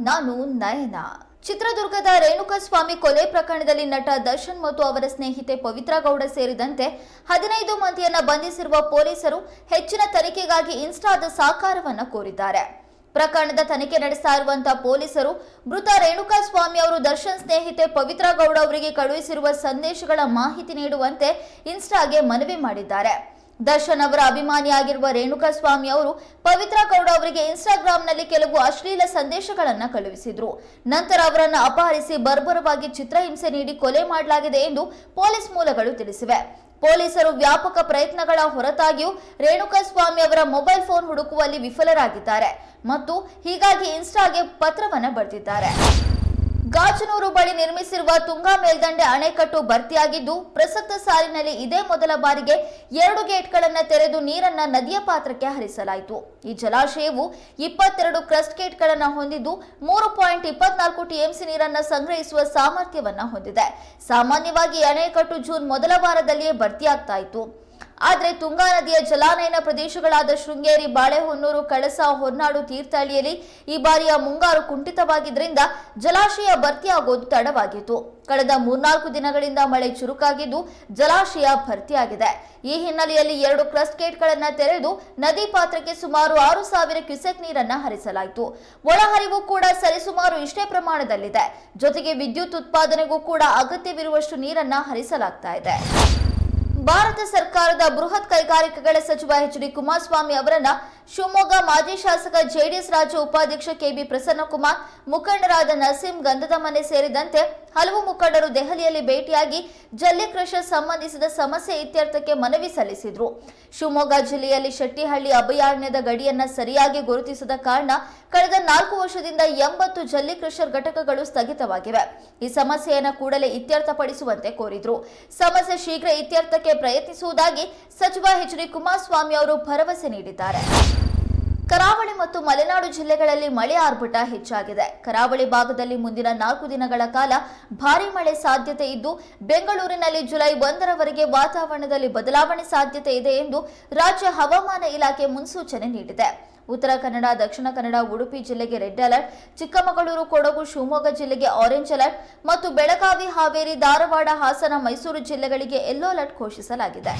ನಾನು ನಯನ. ಚಿತ್ರದುರ್ಗದ ರೇಣುಕಾಸ್ವಾಮಿ ಕೊಲೆ ಪ್ರಕರಣದಲ್ಲಿ ನಟ ದರ್ಶನ್ ಮತ್ತು ಅವರ ಸ್ನೇಹಿತೆ ಪವಿತ್ರ ಗೌಡ ಸೇರಿದಂತೆ ಹದಿನೈದು ಮಂದಿಯನ್ನ ಬಂಧಿಸಿರುವ ಪೊಲೀಸರು ಹೆಚ್ಚಿನ ತನಿಖೆಗಾಗಿ ಇನ್ಸ್ಟಾದ ಸಾಕಾರವನ್ನು ಕೋರಿದ್ದಾರೆ. ಪ್ರಕರಣದ ತನಿಖೆ ನಡೆಸ್ತಾ ಇರುವಂತಹ ಪೊಲೀಸರು ಮೃತ ರೇಣುಕಾಸ್ವಾಮಿ ಅವರು ದರ್ಶನ್ ಸ್ನೇಹಿತೆ ಪವಿತ್ರ ಗೌಡ ಅವರಿಗೆ ಕಳುಹಿಸಿರುವ ಸಂದೇಶಗಳ ಮಾಹಿತಿ ನೀಡುವಂತೆ ಇನ್ಸ್ಟಾಗೆ ಮನವಿ ಮಾಡಿದ್ದಾರೆ. ದರ್ಶನ್ ಅವರ ಅಭಿಮಾನಿಯಾಗಿರುವ ರೇಣುಕಾಸ್ವಾಮಿ ಅವರು ಪವಿತ್ರ ಗೌಡ ಅವರಿಗೆ ಇನ್ಸ್ಟಾಗ್ರಾಂನಲ್ಲಿ ಕೆಲವು ಅಶ್ಲೀಲ ಸಂದೇಶಗಳನ್ನು ಕಳುಹಿಸಿದ್ರು. ನಂತರ ಅವರನ್ನು ಅಪಹರಿಸಿ ಬರ್ಬರವಾಗಿ ಚಿತ್ರಹಿಂಸೆ ನೀಡಿ ಕೊಲೆ ಮಾಡಲಾಗಿದೆ ಎಂದು ಪೊಲೀಸ್ ಮೂಲಗಳು ತಿಳಿಸಿವೆ. ಪೊಲೀಸರು ವ್ಯಾಪಕ ಪ್ರಯತ್ನಗಳ ಹೊರತಾಗಿಯೂ ರೇಣುಕಾಸ್ವಾಮಿ ಅವರ ಮೊಬೈಲ್ ಫೋನ್ ಹುಡುಕುವಲ್ಲಿ ವಿಫಲರಾಗಿದ್ದಾರೆ ಮತ್ತು ಹೀಗಾಗಿ ಇನ್ಸ್ಟಾಗೆ ಪತ್ರವನ್ನು ಬರೆದಿದ್ದಾರೆ. ಗಾಜನೂರು ಬಳಿ ನಿರ್ಮಿಸಿರುವ ತುಂಗಾ ಮೇಲ್ದಂಡೆ ಅಣೆಕಟ್ಟು ಭರ್ತಿಯಾಗಿದ್ದು, ಪ್ರಸಕ್ತ ಸಾಲಿನಲ್ಲಿ ಇದೇ ಮೊದಲ ಬಾರಿಗೆ ಎರಡು ಗೇಟ್ಗಳನ್ನು ತೆರೆದು ನೀರನ್ನ ನದಿಯ ಪಾತ್ರಕ್ಕೆ ಹರಿಸಲಾಯಿತು. ಈ ಜಲಾಶಯವು ಇಪ್ಪತ್ತೆರಡು ಕ್ರಸ್ಟ್ ಗೇಟ್ಗಳನ್ನು ಹೊಂದಿದ್ದು, ಮೂರು ಪಾಯಿಂಟ್ ಇಪ್ಪತ್ನಾಲ್ಕು ಟಿಎಂಸಿ ನೀರನ್ನು ಸಂಗ್ರಹಿಸುವ ಸಾಮರ್ಥ್ಯವನ್ನ ಹೊಂದಿದೆ. ಸಾಮಾನ್ಯವಾಗಿ ಅಣೆಕಟ್ಟು ಜೂನ್ ಮೊದಲ ವಾರದಲ್ಲಿಯೇ ಭರ್ತಿಯಾಗ್ತಾ ಇತ್ತು. ಆದರೆ ತುಂಗಾ ನದಿಯ ಜಲಾನಯನ ಪ್ರದೇಶಗಳಾದ ಶೃಂಗೇರಿ, ಬಾಳೆಹೊನ್ನೂರು, ಕಳಸ ಹೊನ್ನಾಡು ತೀರ್ಥಹಳ್ಳಿಯಲ್ಲಿ ಈ ಬಾರಿಯ ಮುಂಗಾರು ಕುಂಠಿತವಾಗಿದ್ದರಿಂದ ಜಲಾಶಯ ಭರ್ತಿಯಾಗೋದು ತಡವಾಗಿತ್ತು. ಕಳೆದ ಮೂರ್ನಾಲ್ಕು ದಿನಗಳಿಂದ ಮಳೆ ಚುರುಕಾಗಿದ್ದು ಜಲಾಶಯ ಭರ್ತಿಯಾಗಿದೆ. ಈ ಹಿನ್ನೆಲೆಯಲ್ಲಿ ಎರಡು ಕ್ರಸ್ಟ್ ಗೇಟ್ಗಳನ್ನು ತೆರೆದು ನದಿ ಪಾತ್ರಕ್ಕೆ ಸುಮಾರು ಆರು ಸಾವಿರ ಕ್ಯೂಸೆಕ್ ನೀರನ್ನು ಹರಿಸಲಾಯಿತು. ಒಳಹರಿವು ಕೂಡ ಸರಿಸುಮಾರು ಇಷ್ಟೇ ಪ್ರಮಾಣದಲ್ಲಿದೆ. ಜೊತೆಗೆ ವಿದ್ಯುತ್ ಉತ್ಪಾದನೆಗೂ ಕೂಡ ಅಗತ್ಯವಿರುವಷ್ಟು ನೀರನ್ನ ಹರಿಸಲಾಗ್ತಾ ಇದೆ. ಭಾರತ ಸರ್ಕಾರದ ಬೃಹತ್ ಕೈಗಾರಿಕೆಗಳ ಸಚಿವ ಎಚ್ ಡಿ ಕುಮಾರಸ್ವಾಮಿ ಅವರನ್ನ ಶಿವಮೊಗ್ಗ ಮಾಜಿ ಶಾಸಕ ಜೆಡಿಎಸ್ ರಾಜ್ಯ ಉಪಾಧ್ಯಕ್ಷ ಕೆಬಿ ಪ್ರಸನ್ನಕುಮಾರ್, ಮುಖಂಡರಾದ ನಸೀಂ ಗಂಧದ ಮನೆ ಸೇರಿದಂತೆ ಹಲವು ಮುಖಂಡರು ದೆಹಲಿಯಲ್ಲಿ ಭೇಟಿಯಾಗಿ ಜಲ್ಲಿ ಕೃಷಿ ಸಂಬಂಧಿಸಿದ ಸಮಸ್ಯೆ ಇತ್ಯರ್ಥಕ್ಕೆ ಮನವಿ ಸಲ್ಲಿಸಿದ್ರು. ಶಿವಮೊಗ್ಗ ಜಿಲ್ಲೆಯಲ್ಲಿ ಶೆಟ್ಟಿಹಳ್ಳಿ ಅಭಯಾರಣ್ಯದ ಗಡಿಯನ್ನ ಸರಿಯಾಗಿ ಗುರುತಿಸದ ಕಾರಣ ಕಳೆದ ನಾಲ್ಕು ವರ್ಷದಿಂದ ಎಂಬತ್ತು ಜಲ್ಲಿ ಕ್ರಷರ್ ಘಟಕಗಳು ಸ್ಥಗಿತವಾಗಿವೆ. ಈ ಸಮಸ್ಯೆಯನ್ನು ಕೂಡಲೇ ಇತ್ಯರ್ಥಪಡಿಸುವಂತೆ ಕೋರಿದ್ರು. ಸಮಸ್ಯೆ ಶೀಘ್ರ ಇತ್ಯರ್ಥಕ್ಕೆ ಪ್ರಯತ್ನಿಸುವುದಾಗಿ ಸಚಿವ ಎಚ್ ಡಿ ಕುಮಾರಸ್ವಾಮಿ ಅವರು ಭರವಸೆ ನೀಡಿದ್ದಾರೆ. ಕರಾವಳಿ ಮತ್ತು ಮಲೆನಾಡು ಜಿಲ್ಲೆಗಳಲ್ಲಿ ಮಳೆ ಆರ್ಭಟ ಹೆಚ್ಚಾಗಿದೆ. ಕರಾವಳಿ ಭಾಗದಲ್ಲಿ ಮುಂದಿನ ನಾಲ್ಕು ದಿನಗಳ ಕಾಲ ಭಾರಿ ಮಳೆ ಸಾಧ್ಯತೆ ಇದ್ದು, ಬೆಂಗಳೂರಿನಲ್ಲಿ ಜುಲೈ ಒಂದರವರೆಗೆ ವಾತಾವರಣದಲ್ಲಿ ಬದಲಾವಣೆ ಸಾಧ್ಯತೆ ಇದೆ ಎಂದು ರಾಜ್ಯ ಹವಾಮಾನ ಇಲಾಖೆ ಮುನ್ಸೂಚನೆ ನೀಡಿದೆ. ಉತ್ತರ ಕನ್ನಡ, ದಕ್ಷಿಣ ಕನ್ನಡ, ಉಡುಪಿ ಜಿಲ್ಲೆಗೆ ರೆಡ್ ಅಲರ್ಟ್, ಚಿಕ್ಕಮಗಳೂರು, ಕೊಡಗು, ಶಿವಮೊಗ್ಗ ಜಿಲ್ಲೆಗೆ ಆರೆಂಜ್ ಅಲರ್ಟ್ ಮತ್ತು ಬೆಳಗಾವಿ, ಹಾವೇರಿ, ಧಾರವಾಡ, ಹಾಸನ, ಮೈಸೂರು ಜಿಲ್ಲೆಗಳಿಗೆ ಯೆಲ್ಲೋ ಅಲರ್ಟ್ ಘೋಷಿಸಲಾಗಿದೆ.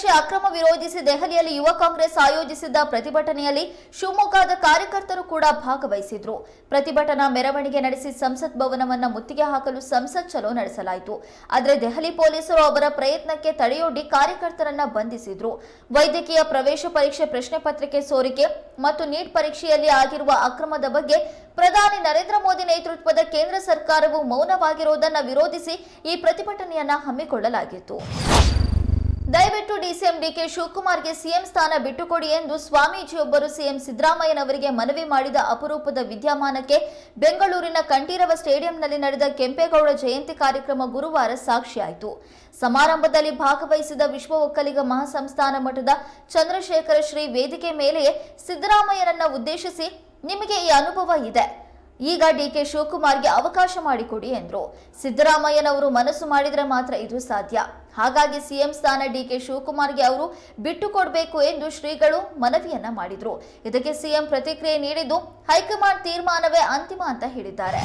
ಪರೀಕ್ಷೆ ಅಕ್ರಮ ವಿರೋಧಿಸಿ ದೆಹಲಿಯಲ್ಲಿ ಯುವ ಕಾಂಗ್ರೆಸ್ ಆಯೋಜಿಸಿದ್ದ ಪ್ರತಿಭಟನೆಯಲ್ಲಿ ಶಿವಮೊಗ್ಗದ ಕಾರ್ಯಕರ್ತರು ಕೂಡ ಭಾಗವಹಿಸಿದ್ರು. ಪ್ರತಿಭಟನಾ ಮೆರವಣಿಗೆ ನಡೆಸಿ ಸಂಸತ್ ಭವನವನ್ನು ಮುತ್ತಿಗೆ ಹಾಕಲು ಸಂಸತ್ ಚಲೋ ನಡೆಸಲಾಯಿತು. ಆದರೆ ದೆಹಲಿ ಪೊಲೀಸರು ಅವರ ಪ್ರಯತ್ನಕ್ಕೆ ತಡೆಯೊಡ್ಡಿ ಕಾರ್ಯಕರ್ತರನ್ನ ಬಂಧಿಸಿದ್ರು. ವೈದ್ಯಕೀಯ ಪ್ರವೇಶ ಪರೀಕ್ಷೆ ಪ್ರಶ್ನೆ ಪತ್ರಿಕೆ ಸೋರಿಕೆ ಮತ್ತು ನೀಟ್ ಪರೀಕ್ಷೆಯಲ್ಲಿ ಆಗಿರುವ ಅಕ್ರಮದ ಬಗ್ಗೆ ಪ್ರಧಾನಿ ನರೇಂದ್ರ ಮೋದಿ ನೇತೃತ್ವದ ಕೇಂದ್ರ ಸರ್ಕಾರವು ಮೌನವಾಗಿರುವುದನ್ನು ವಿರೋಧಿಸಿ ಈ ಪ್ರತಿಭಟನೆಯನ್ನ ಹಮ್ಮಿಕೊಳ್ಳಲಾಗಿತ್ತು. ದಯವಿಟ್ಟು ಡಿಸಿಎಂ ಡಿಕೆ ಶಿವಕುಮಾರ್ಗೆ ಸಿಎಂ ಸ್ಥಾನ ಬಿಟ್ಟುಕೊಡಿ ಎಂದು ಸ್ವಾಮೀಜಿಯೊಬ್ಬರು ಸಿಎಂ ಸಿದ್ದರಾಮಯ್ಯನವರಿಗೆ ಮನವಿ ಮಾಡಿದ ಅಪರೂಪದ ವಿದ್ಯಮಾನಕ್ಕೆ ಬೆಂಗಳೂರಿನ ಕಂಠೀರವ ಸ್ಟೇಡಿಯಂನಲ್ಲಿ ನಡೆದ ಕೆಂಪೇಗೌಡ ಜಯಂತಿ ಕಾರ್ಯಕ್ರಮ ಗುರುವಾರ ಸಾಕ್ಷಿಯಾಯಿತು. ಸಮಾರಂಭದಲ್ಲಿ ಭಾಗವಹಿಸಿದ ವಿಶ್ವ ಒಕ್ಕಲಿಗ ಮಹಾಸಂಸ್ಥಾನ ಮಠದ ಚಂದ್ರಶೇಖರ ಶ್ರೀ ವೇದಿಕೆ ಮೇಲೆಯೇ ಸಿದ್ದರಾಮಯ್ಯನನ್ನ ಉದ್ದೇಶಿಸಿ ನಿಮಗೆ ಈ ಅನುಭವ ಇದೆ. ಈಗ ಡಿ ಕೆ ಶಿವಕುಮಾರ್ಗೆ ಅವಕಾಶ ಮಾಡಿಕೊಡಿ ಎಂದರು. ಸಿದ್ದರಾಮಯ್ಯನವರು ಮನಸ್ಸು ಮಾಡಿದರೆ ಮಾತ್ರ ಇದು ಸಾಧ್ಯ. ಹಾಗಾಗಿ ಸಿಎಂ ಸ್ಥಾನ ಡಿ ಕೆ ಶಿವಕುಮಾರ್ಗೆ ಅವರು ಬಿಟ್ಟುಕೊಡಬೇಕು ಎಂದು ಶ್ರೀಗಳು ಮನವಿಯನ್ನ ಮಾಡಿದ್ರು. ಇದಕ್ಕೆ ಸಿಎಂ ಪ್ರತಿಕ್ರಿಯೆ ನೀಡಿದ್ದು ಹೈಕಮಾಂಡ್ ತೀರ್ಮಾನವೇ ಅಂತಿಮ ಅಂತ ಹೇಳಿದ್ದಾರೆ.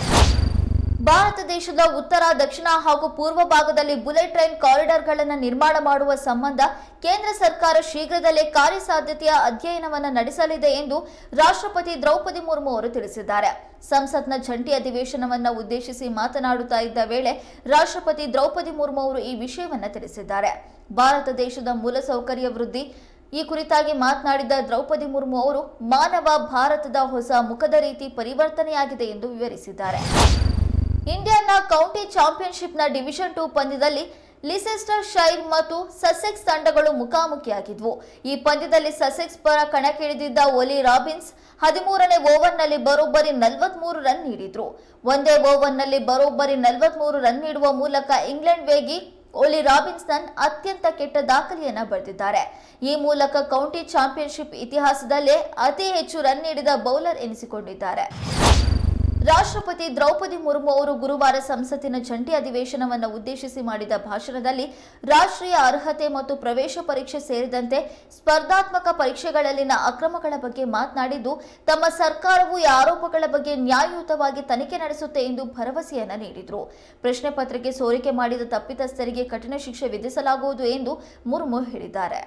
ಭಾರತ ದೇಶದ ಉತ್ತರ, ದಕ್ಷಿಣ ಹಾಗೂ ಪೂರ್ವ ಭಾಗದಲ್ಲಿ ಬುಲೆಟ್ ಟ್ರೈನ್ ಕಾರಿಡಾರ್ಗಳನ್ನು ನಿರ್ಮಾಣ ಮಾಡುವ ಸಂಬಂಧ ಕೇಂದ್ರ ಸರ್ಕಾರ ಶೀಘ್ರದಲ್ಲೇ ಕಾರ್ಯಸಾಧ್ಯತೆಯ ಅಧ್ಯಯನವನ್ನು ನಡೆಸಲಿದೆ ಎಂದು ರಾಷ್ಟ್ರಪತಿ ದ್ರೌಪದಿ ಮುರ್ಮು ಅವರು ತಿಳಿಸಿದ್ದಾರೆ. ಸಂಸತ್ನ ಜಂಟಿ ಅಧಿವೇಶನವನ್ನು ಉದ್ದೇಶಿಸಿ ಮಾತನಾಡುತ್ತಾ ಇದ್ದ ವೇಳೆ ರಾಷ್ಟ್ರಪತಿ ದ್ರೌಪದಿ ಮುರ್ಮು ಅವರು ಈ ವಿಷಯವನ್ನು ತಿಳಿಸಿದ್ದಾರೆ. ಭಾರತ ದೇಶದ ಮೂಲಸೌಕರ್ಯ ವೃದ್ಧಿ ಈ ಕುರಿತಾಗಿ ಮಾತನಾಡಿದ ದ್ರೌಪದಿ ಮುರ್ಮು ಅವರು, ಮಾನವ ಭಾರತದ ಹೊಸ ಮುಖದ ರೀತಿ ಪರಿವರ್ತನೆಯಾಗಿದೆ ಎಂದು ವಿವರಿಸಿದ್ದಾರೆ. ಇಂಡಿಯನ್ನ ಕೌಂಟಿ ಚಾಂಪಿಯನ್ಶಿಪ್ನ ಡಿವಿಷನ್ ಟೂ ಪಂದ್ಯದಲ್ಲಿ ಲಿಸೆಸ್ಟರ್ ಶೈರ್ ಮತ್ತು ಸಸೆಕ್ಸ್ ತಂಡಗಳು ಮುಖಾಮುಖಿಯಾಗಿದ್ವು. ಈ ಪಂದ್ಯದಲ್ಲಿ ಸಸೆಕ್ಸ್ ಪರ ಕಣಕ್ಕಿಳಿದಿದ್ದ ಒಲಿ ರಾಬಿನ್ಸ್ ಹದಿಮೂರನೇ ಓವರ್ನಲ್ಲಿ ಬರೋಬ್ಬರಿ ನಲವತ್ಮೂರು ರನ್ ನೀಡಿದ್ರು. ಒಂದೇ ಓವರ್ನಲ್ಲಿ ಬರೋಬ್ಬರಿ ನಲವತ್ಮೂರು ರನ್ ನೀಡುವ ಮೂಲಕ ಇಂಗ್ಲೆಂಡ್ ವೇಗಿ ಒಲಿ ರಾಬಿನ್ಸನ್ ಅತ್ಯಂತ ಕೆಟ್ಟ ದಾಖಲೆಯನ್ನ ಬರೆದಿದ್ದಾರೆ. ಈ ಮೂಲಕ ಕೌಂಟಿ ಚಾಂಪಿಯನ್ಶಿಪ್ ಇತಿಹಾಸದಲ್ಲೇ ಅತಿ ಹೆಚ್ಚು ರನ್ ನೀಡಿದ ಬೌಲರ್ ಎನಿಸಿಕೊಂಡಿದ್ದಾರೆ. ರಾಷ್ಟ್ರಪತಿ ದ್ರೌಪದಿ ಮುರ್ಮು ಅವರು ಗುರುವಾರ ಸಂಸತ್ತಿನ ಜಂಟಿ ಅಧಿವೇಶನವನ್ನು ಉದ್ದೇಶಿಸಿ ಮಾಡಿದ ಭಾಷಣದಲ್ಲಿ ರಾಷ್ಟ್ರೀಯ ಅರ್ಹತೆ ಮತ್ತು ಪ್ರವೇಶ ಪರೀಕ್ಷೆ ಸೇರಿದಂತೆ ಸ್ಪರ್ಧಾತ್ಮಕ ಪರೀಕ್ಷೆಗಳಲ್ಲಿನ ಅಕ್ರಮಗಳ ಬಗ್ಗೆ ಮಾತನಾಡಿದ್ದು, ತಮ್ಮ ಸರ್ಕಾರವು ಈ ಆರೋಪಗಳ ಬಗ್ಗೆ ನ್ಯಾಯಯುತವಾಗಿ ತನಿಖೆ ನಡೆಸುತ್ತೆ ಎಂದು ಭರವಸೆಯನ್ನು ನೀಡಿದರು. ಪ್ರಶ್ನೆ ಪತ್ರಿಕೆ ಸೋರಿಕೆ ಮಾಡಿದ ತಪ್ಪಿತಸ್ಥರಿಗೆ ಕಠಿಣ ಶಿಕ್ಷೆ ವಿಧಿಸಲಾಗುವುದು ಎಂದು ಮುರ್ಮು ಹೇಳಿದ್ದಾರೆ.